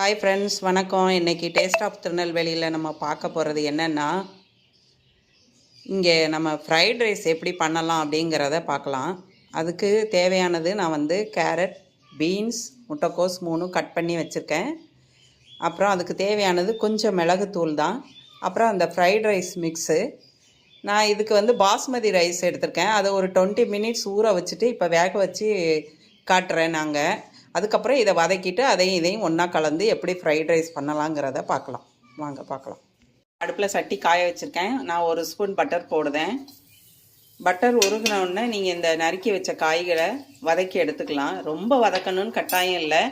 Hi friends வணக்கம். இன்றைக்கி taste of திருநெல்வேலியில் நம்ம பார்க்க போகிறது என்னென்னா இங்கே நம்ம ஃப்ரைட் ரைஸ் எப்படி பண்ணலாம் அப்படிங்கிறத பார்க்கலாம். அதுக்கு தேவையானது நான் வந்து கேரட் பீன்ஸ் முட்டைக்கோஸ் மூணும் கட் பண்ணி வச்சுருக்கேன். அப்புறம் அதுக்கு தேவையானது கொஞ்சம் மிளகுத்தூள் தான். அப்புறம் அந்த ஃப்ரைட் ரைஸ் மிக்ஸு நான் இதுக்கு வந்து பாஸ்மதி ரைஸ் எடுத்திருக்கேன். அதை ஒரு டுவெண்ட்டி மினிட்ஸ் ஊற வச்சுட்டு இப்போ வேக வச்சு காட்டுறேன் நாங்கள் அதுக்கப்புறம் இதை வதக்கிட்டு அதையும் இதையும் ஒன்றா கலந்து எப்படி ஃப்ரைட் ரைஸ் பண்ணலாங்கிறத பார்க்கலாம். வாங்க பார்க்கலாம். அடுப்பில் சட்டி காய வச்சுருக்கேன். நான் ஒரு ஸ்பூன் பட்டர் போடுதேன் பட்டர் உருகினோடனே நீங்கள் இந்த நறுக்கி வச்ச காய்களை வதக்கி எடுத்துக்கலாம். ரொம்ப வதக்கணும்னு கட்டாயம் இல்லை.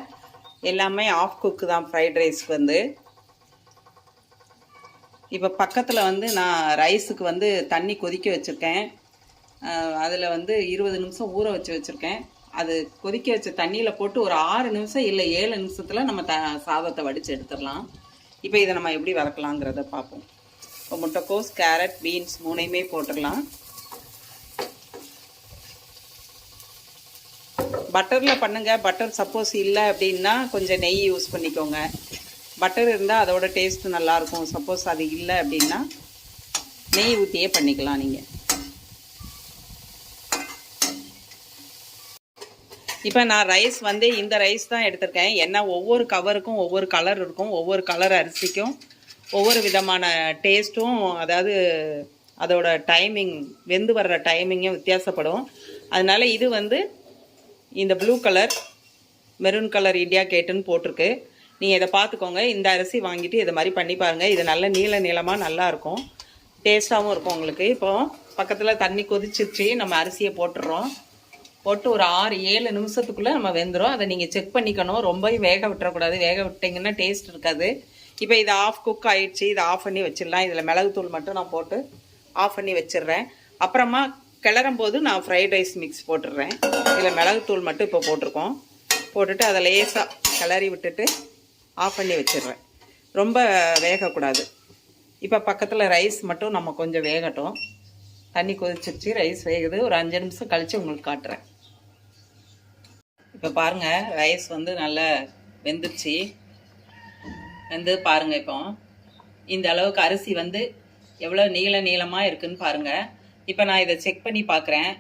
எல்லாமே ஆஃப் குக்கு தான் ஃப்ரைட் ரைஸ்க்கு வந்து. இப்போ பக்கத்தில் வந்து நான் ரைஸுக்கு வந்து தண்ணி கொதிக்க வச்சுருக்கேன். அதில் வந்து இருபது நிமிஷம் ஊற வச்சு வச்சுருக்கேன். அது கொதிக்க வச்ச தண்ணியில் போட்டு ஒரு ஆறு நிமிஷம் இல்லை ஏழு நிமிஷத்தில் நம்ம த சாதத்தை வடித்து எடுத்துடலாம். இப்போ இதை நம்ம எப்படி வதக்கலாங்கிறத பார்ப்போம். இப்போ முட்டைக்கோஸ் கேரட் பீன்ஸ் மூணையுமே போட்டுடலாம். பட்டரில் பண்ணுங்கள் பட்டர் சப்போஸ் இல்லை அப்படின்னா கொஞ்சம் நெய் யூஸ் பண்ணிக்கோங்க. பட்டர் இருந்தால் அதோட டேஸ்ட்டு நல்லாயிருக்கும் சப்போஸ் அது இல்லை அப்படின்னா நெய் ஊற்றியே பண்ணிக்கலாம் நீங்கள் இப்போ நான் ரைஸ் வந்து இந்த ரைஸ் தான் எடுத்திருக்கேன். ஏன்னா ஒவ்வொரு கவருக்கும் ஒவ்வொரு கலர் இருக்கும். ஒவ்வொரு கலர் அரிசிக்கும் ஒவ்வொரு விதமான டேஸ்ட்டும் அதாவது அதோட டைமிங் வெந்து வர்ற டைமிங்கும் வித்தியாசப்படும். அதனால் இது வந்து இந்த blue colour maroon colour India கேட்டுன்னு போட்டிருக்கு. நீங்கள் இதை பார்த்துக்கோங்க. இந்த அரிசி வாங்கிட்டு இதை மாதிரி பண்ணி பாருங்கள் இது நல்ல நீள நீளமாக நல்லாயிருக்கும் டேஸ்ட்டாகவும் இருக்கும் உங்களுக்கு. இப்போது பக்கத்தில் தண்ணி கொதிச்சிருச்சு. நம்ம அரிசியை போட்டுடுறோம். போட்டு ஒரு ஆறு ஏழு நிமிஷத்துக்குள்ளே நம்ம வெந்துடும் அதை நீங்கள் செக் பண்ணிக்கணும். ரொம்ப வேக விட்டுறக்கூடாது. வேக விட்டிங்கன்னா டேஸ்ட் இருக்காது. இப்போ இது ஆஃப் குக் ஆயிடுச்சு. இதை ஆஃப் பண்ணி வச்சிடலாம். இதில் மிளகுத்தூள் மட்டும் நான் போட்டு ஆஃப் பண்ணி வச்சிடுறேன். அப்புறமா கிளறும் போது நான் ஃப்ரைட் ரைஸ் மிக்ஸ் போட்டுடுறேன். இதில் மிளகுத்தூள் மட்டும் இப்போ போட்டிருக்கோம். போட்டுட்டு அதை லேசாக கிளறி விட்டுட்டு ஆஃப் பண்ணி வச்சிடுறேன். ரொம்ப வேகக்கூடாது. இப்போ பக்கத்தில் ரைஸ் மட்டும் நம்ம கொஞ்சம் வேகட்டும். தண்ணி கொதிச்சிருச்சு. ரைஸ் வேகுது. ஒரு அஞ்சு நிமிஷம் கழித்து உங்களுக்கு காட்டுறேன். இப்போ பாருங்கள் ரைஸ் வந்து நல்லா வெந்துருச்சு. வெந்து பாருங்கள் இப்போ. இந்த அளவுக்கு அரிசி வந்து எவ்வளோ நீள நீளமாக இருக்குன்னு பாருங்கள் இப்போ நான் இதை செக் பண்ணி பார்க்குறேன்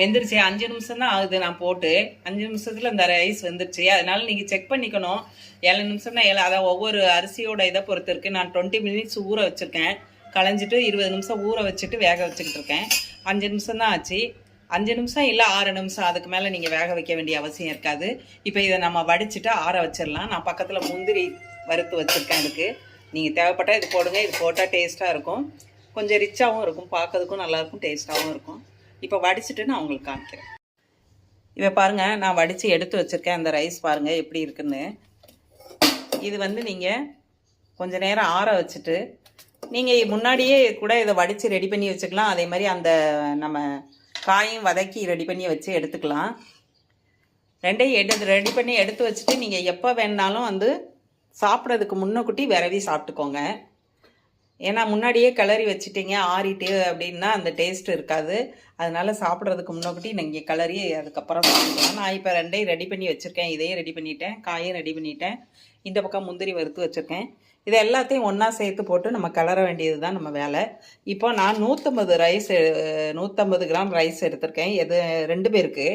வெந்துருச்சு. அஞ்சு நிமிஷம் தான் ஆகுது நான் போட்டு. அஞ்சு நிமிஷத்தில் இந்த ரைஸ் வெந்துருச்சு. அதனால நீங்கள் செக் பண்ணிக்கணும். ஏழு நிமிஷம்னா ஏழு அதான் ஒவ்வொரு அரிசியோட இதை பொறுத்து இருக்குது நான் டுவெண்ட்டி மினிட்ஸ் ஊற வச்சுருக்கேன். களைஞ்சிட்டு இருபது நிமிஷம் ஊற வச்சுட்டு வேக வச்சுக்கிட்டு இருக்கேன். அஞ்சு நிமிஷம் தான் ஆச்சு. அஞ்சு நிமிஷம் இல்லை ஆறு நிமிஷம் அதுக்கு மேலே நீங்கள் வேக வைக்க வேண்டிய அவசியம் இருக்காது. இப்போ இதை நம்ம வடிச்சிட்டு ஆற வச்சிடலாம். நான் பக்கத்தில் முந்திரி வறுத்து வச்சுருக்கேன் இதுக்கு நீங்கள் தேவைப்பட்டால் இது போடுங்க. இது போட்டால் டேஸ்ட்டாக இருக்கும். கொஞ்சம் ரிச்சாகவும் இருக்கும். பார்க்கறதுக்கும் நல்லாயிருக்கும் டேஸ்ட்டாகவும் இருக்கும். இப்போ வடிச்சிட்டு நான் உங்களுக்கு காமிக்கிறேன். இப்போ பாருங்கள் நான் வடித்து எடுத்து வச்சுருக்கேன். அந்த ரைஸ் பாருங்கள் எப்படி இருக்குன்னு. இது வந்து நீங்கள் கொஞ்சம் நேரம் ஆற வச்சுட்டு நீங்கள் முன்னாடியே கூட இதை வடித்து ரெடி பண்ணி வச்சுக்கலாம். அதே மாதிரி அந்த நம்ம காயும் வதக்கி ரெடி பண்ணி வச்சு எடுத்துக்கலாம். ரெண்டையும் எடுத்து ரெடி பண்ணி எடுத்து வச்சுட்டு நீங்கள் எப்போ வேணாலும் வந்து சாப்பிட்றதுக்கு முன்னக்கூட்டி விரவி சாப்பிட்டுக்கோங்க. ஏன்னா முன்னாடியே கிளறி வச்சிட்டீங்க ஆறிட்டு அப்படின்னா அந்த டேஸ்ட் இருக்காது. அதனால் சாப்பிட்றதுக்கு முன்னாடி நீங்கள் கிளறி அதுக்கப்புறம் சாப்பிடலாம் நான் இப்போ ரெண்டையும் ரெடி பண்ணி வச்சுருக்கேன். இதையும் ரெடி பண்ணிட்டேன். காயும் ரெடி பண்ணிட்டேன். இந்த பக்கம் முந்திரி வறுத்து வச்சுருக்கேன். இது எல்லாத்தையும் ஒன்றா சேர்த்து போட்டு நம்ம கிளற வேண்டியது தான் நம்ம வேலை. இப்போ நான் நூற்றம்பது ரைஸ் நூற்றம்பது கிராம் ரைஸ் எடுத்திருக்கேன். எது ரெண்டு பேருக்கு.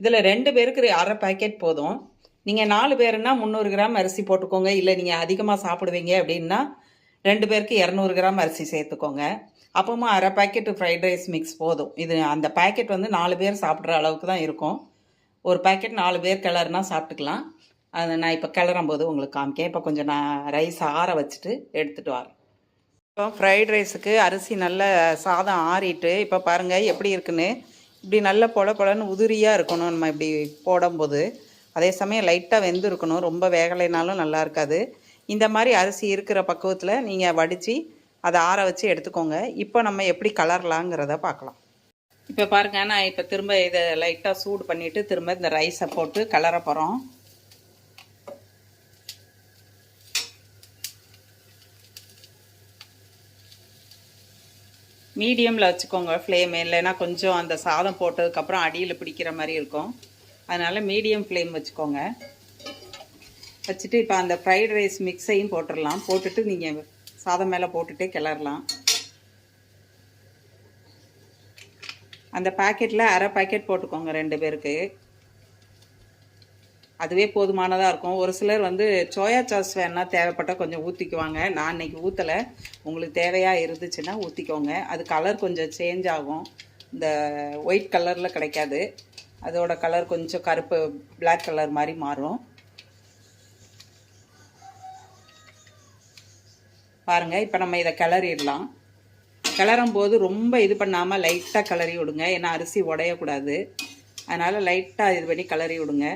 இதில் ரெண்டு பேருக்கு அரை பேக்கெட் போதும். நீங்கள் நாலு பேருன்னா முந்நூறு கிராம் அரிசி போட்டுக்கோங்க. இல்லை நீங்கள் அதிகமாக சாப்பிடுவீங்க அப்படின்னா ரெண்டு பேருக்கு இரநூறு கிராம் அரிசி சேர்த்துக்கோங்க. அப்போமா அரை பேக்கெட் ஃப்ரைட் ரைஸ் மிக்ஸ் போதும். இது அந்த பேக்கெட் வந்து நாலு பேர் சாப்பிட்ற அளவுக்கு தான் இருக்கும். ஒரு பேக்கெட் நாலு பேர் கிளறுனா சாப்பிட்டுக்கலாம். அதை நான் இப்போ கிளறும் போது உங்களுக்கு காமிக்கேன். இப்போ கொஞ்சம் நான் ரைஸ் ஆற வச்சுட்டு எடுத்துகிட்டு வரேன். இப்போ ஃப்ரைட் ரைஸுக்கு அரிசி நல்ல சாதம் ஆறிட்டு இப்போ பாருங்கள் எப்படி இருக்குன்னு. இப்படி நல்ல பொல பொலன்னு உதிரியாக இருக்கணும் நம்ம இப்படி போடும்போது. அதே சமயம் லைட்டாக வெந்து இருக்கணும் ரொம்ப வேகலைனாலும் நல்லா இருக்காது. இந்த மாதிரி அரிசி இருக்கிற பக்குவத்தில் நீங்கள் வடித்து அதை ஆற வச்சு எடுத்துக்கோங்க. இப்போ நம்ம எப்படி கலரலாங்கிறத பார்க்கலாம். இப்போ பாருங்க நான் இப்போ திரும்ப இதை லைட்டாக சூடு பண்ணிவிட்டு திரும்ப இந்த ரைஸை போட்டு கலர போகிறோம் மீடியமில் வச்சுக்கோங்க ஃப்ளேம் இல்லைன்னா கொஞ்சம் அந்த சாதம் போட்டதுக்கப்புறம் அடியில் பிடிக்கிற மாதிரி இருக்கும். அதனால் மீடியம் ஃப்ளேம் வச்சுக்கோங்க. வச்சுட்டு இப்போ அந்த ஃப்ரைட் ரைஸ் மிக்ஸையும் போட்டுடலாம். போட்டுட்டு நீங்கள் சாதம் மேலே போட்டுட்டே கிளறலாம். அந்த பாக்கெட்டில் அரை பாக்கெட் போட்டுக்கோங்க ரெண்டு பேருக்கு. அதுவே போதுமானதாக இருக்கும். ஒரு சிலர் வந்து சோயா சாஸ் வேணால் தேவைப்பட்டால் கொஞ்சம் ஊற்றிக்குவாங்க நான் இன்றைக்கி ஊற்றலை உங்களுக்கு தேவையாக இருந்துச்சுன்னா ஊற்றிக்கோங்க அது கலர் கொஞ்சம் சேஞ்ச் ஆகும். இந்த ஒயிட் கலரில் கிடைக்காது. அதோட கலர் கொஞ்சம் கருப்பு பிளாக் கலர் மாதிரி மாறும். பாருங்கள் இப்போ நம்ம இதை கிளறிடலாம். கிளறும் போது ரொம்ப இது பண்ணாமல் லைட்டாக கிளறி விடுங்க. ஏன்னா அரிசி உடையக்கூடாது. அதனால் லைட்டாக இது பண்ணி கிளறி விடுங்க.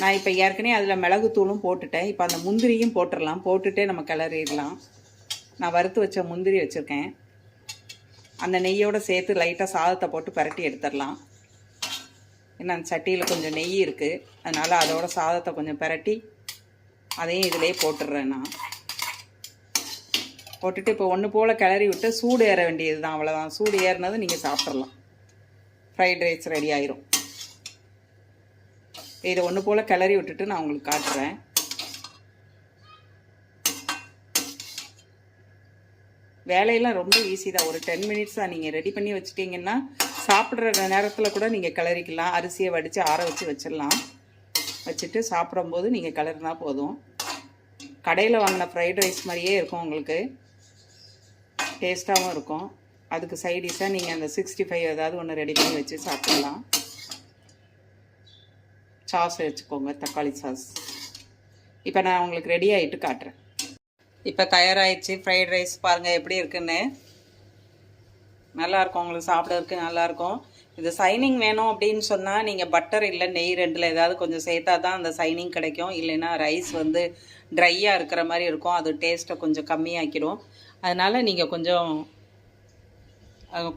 நான் இப்போ ஏற்கனவே அதில் மிளகுத்தூளும் போட்டுட்டேன். இப்போ அந்த முந்திரியும் போட்டுடலாம். போட்டுட்டே நம்ம கிளறிடலாம். நான் வறுத்து வச்ச முந்திரி வச்சுருக்கேன். அந்த நெய்யோடு சேர்த்து லைட்டாக சாதத்தை போட்டு பரட்டி எடுத்துடலாம். ஏன்னா அந்த சட்டியில் கொஞ்சம் நெய் இருக்குது அதனால் அதோட சாதத்தை கொஞ்சம் பரட்டி அதையும் இதிலே போட்டுடுறேன் நான். போட்டுட்டு இப்போ ஒன்று போல் கிளறி விட்டு சூடு ஏற வேண்டியது தான் அவ்வளோதான் சூடு ஏறினது நீங்கள் சாப்பிட்றலாம் ஃப்ரைட் ரைஸ் ரெடி ஆயிரும். இதை ஒன்று போல் கிளறி விட்டுட்டு நான் உங்களுக்கு காட்டுறேன். வேலையெல்லாம் ரொம்ப ஈஸி தான். ஒரு டென் மினிட்ஸ் தான் நீங்கள் ரெடி பண்ணி வச்சிட்டிங்கன்னா சாப்பிட்ற நேரத்தில் கூட நீங்கள் கிளறிக்கலாம். அரிசியை வடித்து ஆற வச்சு வச்சிடலாம். வச்சுட்டு சாப்பிடும்போது நீங்கள் கிளறினா போதும். கடையில் வாங்கின ஃப்ரைட் ரைஸ் மாதிரியே இருக்கும் உங்களுக்கு. டேஸ்ட்டாகவும் இருக்கும். அதுக்கு சைடிஷாக நீங்கள் அந்த சிக்ஸ்டி ஃபைவ் ஏதாவது ஒன்று ரெடி பண்ணி வச்சு சாப்பிடலாம். சாஸ் வச்சுக்கோங்க தக்காளி சாஸ் இப்போ நான் உங்களுக்கு ரெடி ஆகிட்டு காட்டுறேன். இப்போ தயாராகிடுச்சு ஃப்ரைட் ரைஸ் பாருங்கள் எப்படி இருக்குன்னு. நல்லாயிருக்கும் உங்களுக்கு சாப்பிட்றதுக்கு நல்லாயிருக்கும் இது சைனிங் வேணும் அப்படின்னு சொன்னால் நீங்கள் பட்டர் இல்லை நெய் ரெண்டில் ஏதாவது கொஞ்சம் சேர்த்தா தான் அந்த சைனிங் கிடைக்கும். இல்லைன்னா ரைஸ் வந்து ட்ரையாக இருக்கிற மாதிரி இருக்கும். அது டேஸ்ட்டை கொஞ்சம் கம்மியாக்கிடும். அதனால் நீங்கள் கொஞ்சம்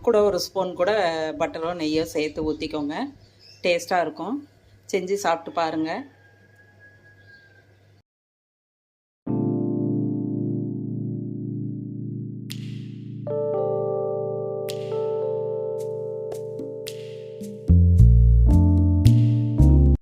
கூட ஒரு ஸ்பூன் கூட பட்டரோ நெய்யோ சேர்த்து ஊற்றிக்கோங்க டேஸ்ட்டாக இருக்கும். செஞ்சு சாப்பிட்டு பாருங்கள்